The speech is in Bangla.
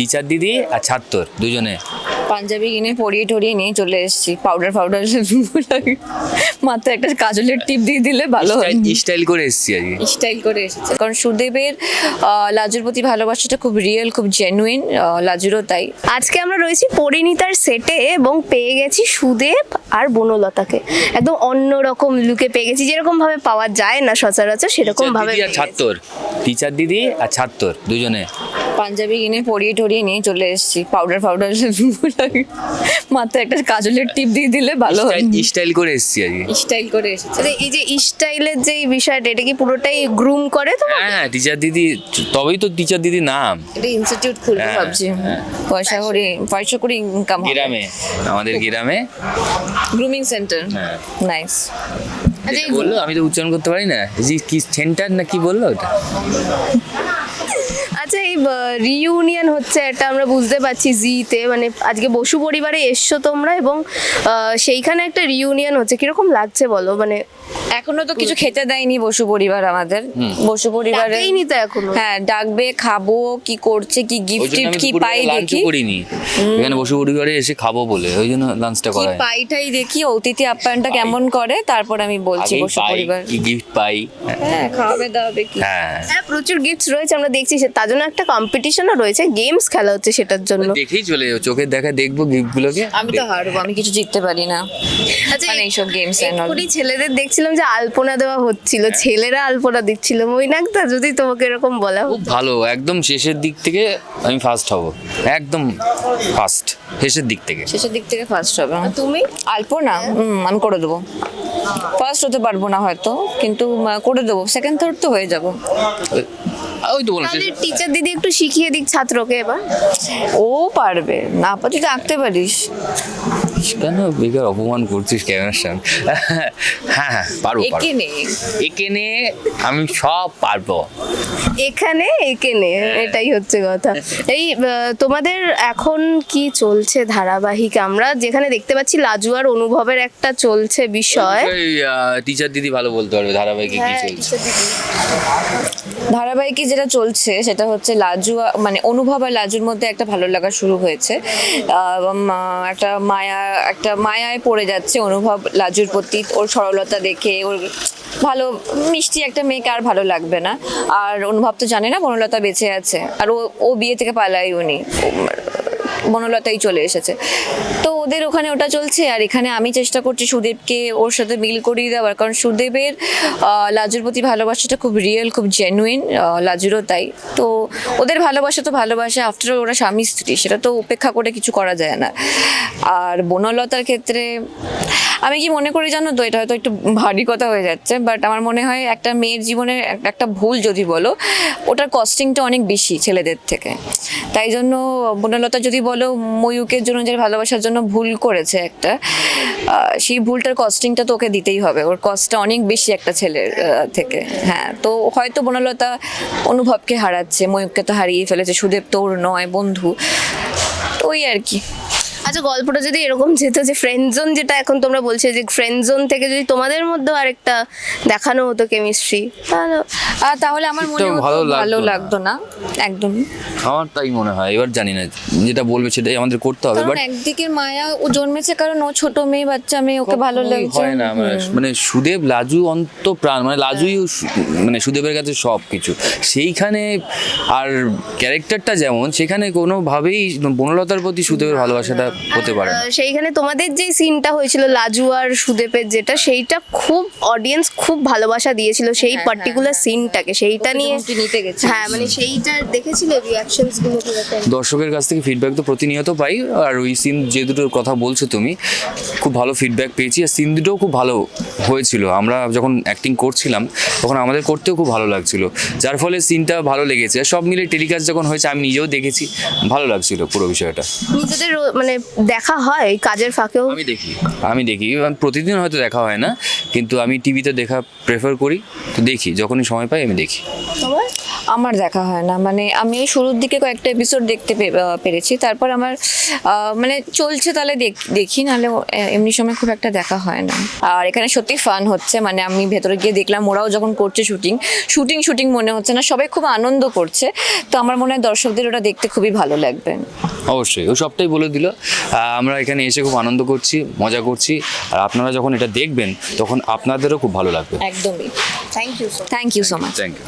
টিচার দিদি আর ছাত্র দুজনে। পাঞ্জাবি কিনে পরিয়ে টরিয়ে নিয়ে চলে এসেছি। পাউডার ফাউডার মাথায় একটা কাজলের টিপ দিয়ে দিলে ভালো হয়। স্টাইল করে এসেছি আজকে। স্টাইল করে এসেছি। কারণ সুদেবের লাজুর প্রতি ভালোবাসাটা খুব রিয়েল খুব জেনুইন লাজুরও তাই। আজকে আমরা রয়েছি পরিণীতার সেটে এবং পেয়ে গেছি সুদেব আর বনলতাকে। একদম অন্য রকম লুকে পেয়ে গেছি। যেরকম ভাবে পাওয়া যায় না সচরাচর সেরকম ভাবে টিচার দিদি আর ছাত্র দুজনে। পাঞ্জাবি কিনে পরিয়ে টরিয়ে নিয়ে চলে এসেছি। পাউডার ফাউডার মাথায় একটা কাজলের টিপ দিয়ে দিলে ভালো হয়। স্টাইল করে এসেছি আজকে। স্টাইল করে এসেছে। আচ্ছা, এই যে স্টাইলের যে বিষয়টা এটা কি পুরোটাই গ্রুম করে তো হ্যাঁ হ্যাঁ টিচার দিদি তবেই তো টিচার দিদি নাম। এটা ইনস্টিটিউট খুলবো হ্যাঁ, ভাবছি। হ্যাঁ। পয়সা করে পয়সা করে ইনকাম গ্রামে আমাদের গ্রামে। গ্রুমিং সেন্টার হ্যাঁ। নাইস বলল আমি তো উচ্চারণ করতে পারি না। জি কি সেন্টার না কি বলল ওটা? আচ্ছা এই রিইউনিয়ন হচ্ছে এটা আমরা বুঝতে পারছি জিতে মানে আজকে বসু পরিবারে এসছো তোমরা এবং সেইখানে একটা রিইউনিয়ন হচ্ছে। কীরকম লাগছে বলো? মানে এখনও তো কিছু খেতে দেয়নি বসু পরিবার আমাদের। বসু পরিবারে ডাকেইনি তো এখনও। হ্যাঁ ডাকবে খাব কি করছে কি গিফট কি পাই দেখি। করিনি। এখানে বসে পরিবারে এসে খাব বলে ওই জন্য লাঞ্চটা কি করা হয়নি। পাইটাই দেখি অতিথি আপ্যায়নটা কেমন করে তারপর আমি বলছি বসু পরিবার। কি গিফট পাই। হ্যাঁ খাওয়াবে দাওয়াবে কি। হ্যাঁ। হ্যাঁ প্রচুর গিফটস রয়েছে আমরা দেখছি সে- তার জন্য একটা কম্পিটিশনও রয়েছে গেমস খেলা হচ্ছে সেটার জন্য। দেখেই চলে যাব চোখের দেখা দেখব গিফট গুলোকে। আমি তো হারবো আমি কিছু জিততে পারি না। আচ্ছা মানে এইসব গেমস ছেলেদের দেখছিলাম যে আলপনা দেওয়া হচ্ছিল ছেলেরা আলপনা দিচ্ছিল। মইনাকদা যদি তোমাকে এরকম বলা খুব ভালো একদম শেষের দিক থেকে আমি ফার্স্ট হব। একদম ফার্স্ট শেষের দিক থেকে। শেষের দিক থেকে ফার্স্ট হবে। তুমি? আলপনা হুম, আমি করে দেবো। ফার্স্ট হতে পারব না হয়তো কিন্তু করে দেবো। সেকেন্ড থার্ড তো হয়ে যাব। ওই তো তাহলে টিচার দিদি একটু শিখিয়ে দিক ছাত্রকে এবার। ও পারবে না তুই আঁকতে পারিস। কেন? বেকার অপমান করছিস ক্যামেরার সামনে হ্যাঁ হ্যাঁ পারব পারব। একে নে। একে নিয়ে আমি সব পারব। এখানে একে নে এটাই হচ্ছে কথা। এই তোমাদের এখন কি চলছে ধারাবাহিক? আমরা যেখানে দেখতে পাচ্ছি লাজুয়ার অনুভবের একটা চলছে বিষয়। টিচার দিদি ভালো বলতে পারবে ধারাবাহিকে কি হ্যাঁ, চলছে। ধারাবাহিকে যেটা চলছে সেটা হচ্ছে লাজুয়া মানে অনুভব আর লাজুর মধ্যে একটা ভালো লাগা শুরু হয়েছে। এবং, একটা মায়া একটা মায়ায় পড়ে যাচ্ছে অনুভব লাজুর প্রতি, ওর সরলতা দেখে, ওর ভালো, মিষ্টি একটা মেয়েকে আর ভালো লাগবে না। আর অনুভব তো জানে না বনলতা বেঁচে আছে, আর ও ও বিয়ে থেকে পালায় উনি বনলতাই চলে এসেছে। তো ওদের ওখানে ওটা চলছে, আর এখানে আমি চেষ্টা করছি সুদেবকে ওর সাথে মিল করিয়ে দেওয়ার। কারণ সুদেবের লাজুর প্রতি ভালোবাসাটা খুব রিয়েল খুব জেনুইন লাজুরও তাই। তো ওদের ভালোবাসা তো ভালোবাসা আফটার ওরা স্বামী স্ত্রী, সেটা তো উপেক্ষা করে কিছু করা যায় না। আর বনলতার ক্ষেত্রে, আমি কি মনে করি জানো তো, এটা হয়তো একটু ভারী কথা হয়ে যাচ্ছে বাট আমার মনে হয় একটা মেয়ের জীবনে একটা ভুল যদি বলো, ওটার কস্টিংটা অনেক বেশি ছেলেদের থেকে। তাই জন্য বনলতা যদি বলো ময়ূকের জন্য যে ভালোবাসার জন্য ভুল করেছে একটা। সেই ভুলটার কস্টিংটা তো ওকে দিতেই হবে। ওর কস্টটা অনেক বেশি একটা ছেলের থেকে। হ্যাঁ তো হয়তো বনলতা অনুভবকে হারাচ্ছে, ময়ূককে তো হারিয়ে ফেলেছে। সুদেব তোর নয়, বন্ধু। তো ওই আর কি। আচ্ছা গল্পটা যদি এরকম যেত যে ফ্রেন্ড জোন যেটা এখন তোমরা বলছো যে ফ্রেন্ড জোন থেকে যদি তোমাদের মধ্যেও আরেকটা দেখানো হতো কেমিস্ট্রি তাহলে তাহলে আমার মনে ভালো ভালো লাগতো না। একদম। আমার তাই মনে হয় এবার জানি না যেটা বলবে সেটাই আমাদের করতে হবে বাট একদিকের মায়া ও জন্মেছে কারণ ও ছোট মেয়ে বাচ্চা মেয়ে ওকে ভালো লাগছে। হয় না মানে মানে সুদেব লাজু অন্ত প্রাণ মানে লাজুই মানে সুদেবের কাছে সব কিছু সেইখানে আর ক্যারেক্টারটা যেমন সেখানে কোনোভাবেই বনলতার প্রতি সুদেবের ভালোবাসাটা হতে পারে সেইখানে তোমাদের যে সিনটা হয়েছিল লাজু আর সুদেবের যেটা সেইটা খুব অডিয়েন্স খুব ভালোবাসা দিয়েছিল সেই হ্যাঁ, পার্টিকুলার সিনটাকে সেইটা নিয়ে নিতে গেছিস। হ্যাঁ মানে সেইটা দেখেছিলে রিয়াকশনসগুলো দর্শকের কাছ থেকে ফিডব্যাক তো প্রতিনিয়ত পাই আর ওই সিন যে দুটোর কথা বলছো তুমি খুব ভালো ফিডব্যাক পেয়েছি। আর সিন দুটোও খুব ভালো হয়েছিল। আমরা যখন অ্যাক্টিং করছিলাম তখন আমাদের করতেও খুব ভালো লাগছিল। যার ফলে সিনটা ভালো লেগেছে। আর সব মিলে টেলিকাস্ট যখন হয়েছে আমি নিজেও দেখেছি। ভালো লাগছিল পুরো বিষয়টা। নিজেদের মানে দেখা হয় কাজের ফাঁকেও? আমি দেখি। আমি দেখি। প্রতিদিন হয়তো দেখা হয় না কিন্তু আমি টিভিতে দেখা প্রেফার করি তো দেখি। যখনই সময় পাই আমি দেখি। তোমার? আমার দেখা হয় না। মানে আমি শুরুর দিকে কয়েকটা এপিসোড দেখতে পে- পেরেছি। তারপর আমার মানে চলছে তাহলে দেখ- দেখি নাহলে এমনি সময় খুব একটা দেখা হয় না। আর এখানে সত্যি ফান হচ্ছে। মানে আমি ভেতরে গিয়ে দেখলাম ওরাও যখন করছে শুটিং শুটিং শুটিং মনে হচ্ছে না সবাই খুব আনন্দ করছে। তো আমার মনে হয় দর্শকদের ওটা দেখতে খুবই ভালো লাগবে। অবশ্যই ও সবটাই বলে দিল। আমরা এখানে এসে খুব আনন্দ করছি মজা করছি। আর আপনারা যখন এটা দেখবেন তখন আপনাদেরও খুব ভালো লাগবে। একদমই। Thank you thank you so much thank you